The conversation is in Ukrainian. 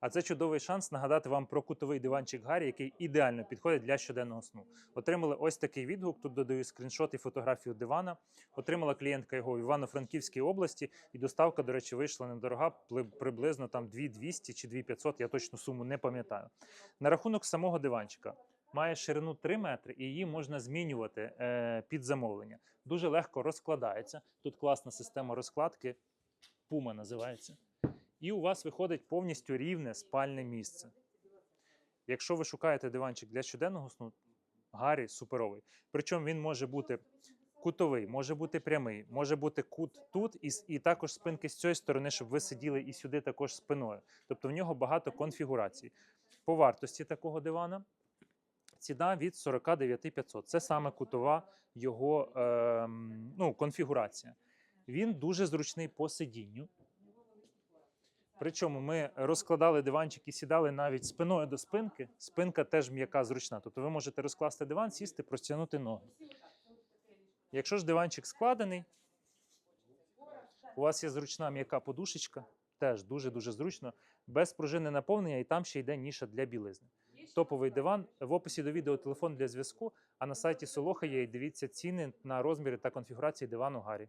А це чудовий шанс нагадати вам про кутовий диванчик Гаррі, який ідеально підходить для щоденного сну. Отримали ось такий відгук. Тут додаю скріншот і фотографію дивана. Отримала клієнтка його в Івано-Франківській області, і доставка, до речі, вийшла недорога, приблизно там 2200 чи 2500, я точно суму не пам'ятаю. На рахунок самого диванчика. Має ширину 3 метри, і її можна змінювати е, під замовлення. Дуже легко розкладається. Тут класна система розкладки, Puma називається. І у вас виходить повністю рівне спальне місце. Якщо ви шукаєте диванчик для щоденного сну, Гаррі суперовий. Причому він може бути кутовий, може бути прямий, може бути кут тут, і, і також спинки з цієї сторони, щоб ви сиділи і сюди також спиною. Тобто в нього багато конфігурацій. По вартості такого дивана ціна від 49 500. Це саме кутова його ем, ну, конфігурація. Він дуже зручний по сидінню. Причому ми розкладали диванчик і сідали навіть спиною до спинки. Спинка теж м'яка, зручна. Тобто ви можете розкласти диван, сісти, простягнути ноги. Якщо ж диванчик складений, у вас є зручна м'яка подушечка, теж дуже-дуже зручно, без пружини наповнення, і там ще йде ніша для білизни. Топовий диван. В описі до відео телефон для зв'язку, а на сайті Солоха є і дивіться ціни на розміри та конфігурації дивану Гаррі.